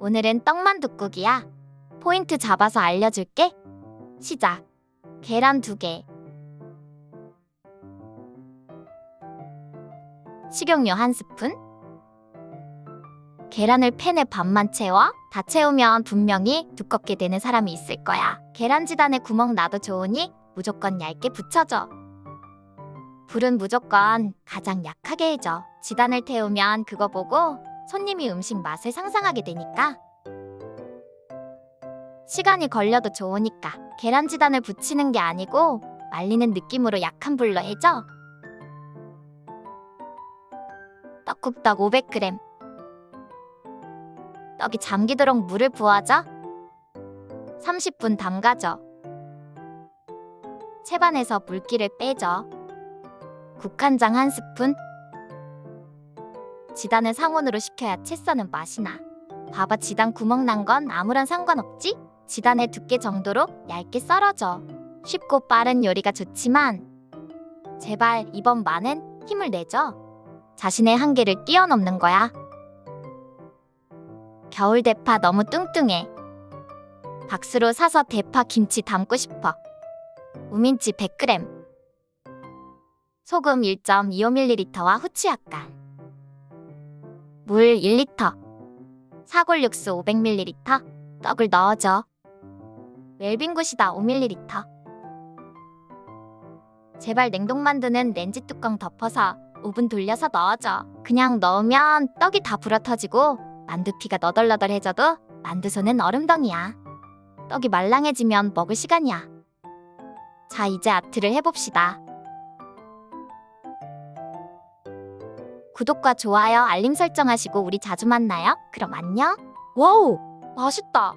오늘은 떡만둣국이야. 포인트 잡아서 알려줄게. 시작. 계란 2개. 식용유 1스푼. 계란을 팬에 반만 채워 다 채우면 분명히 두껍게 되는 사람이 있을 거야. 계란지단에 구멍 나도 좋으니 무조건 얇게 붙여줘. 불은 무조건 가장 약하게 해줘. 지단을 태우면 그거 보고 손님이 음식 맛을 상상하게 되니까. 시간이 걸려도 좋으니까 계란지단을 붙이는 게 아니고 말리는 느낌으로 약한 불로 해줘. 떡국떡 500g. 떡이 잠기도록 물을 부어줘. 30분 담가줘. 채반에서 물기를 빼줘. 국간장 한 스푼. 지단을 상온으로 식혀야 채 써는 맛이 나. 봐봐 지단 구멍 난 건 아무런 상관없지? 지단의 두께 정도로 얇게 썰어줘. 쉽고 빠른 요리가 좋지만 제발 이번만은 힘을 내줘. 자신의 한계를 뛰어넘는 거야. 겨울 대파 너무 뚱뚱해. 박스로 사서 대파 김치 담고 싶어. 우민치 100g. 소금 1.25ml와 후추 약간. 물 1리터. 사골 육수 500ml. 떡을 넣어줘. 웰빙굿이다 5ml. 제발 냉동 만두는 렌즈 뚜껑 덮어서 오븐 돌려서 넣어줘. 그냥 넣으면 떡이 다 불어터지고 만두피가 너덜너덜해져도 만두소는 얼음덩이야. 떡이 말랑해지면 먹을 시간이야. 자, 이제 아트를 해봅시다. 구독과 좋아요, 알림 설정하시고 우리 자주 만나요. 그럼 안녕. 와우, 맛있다.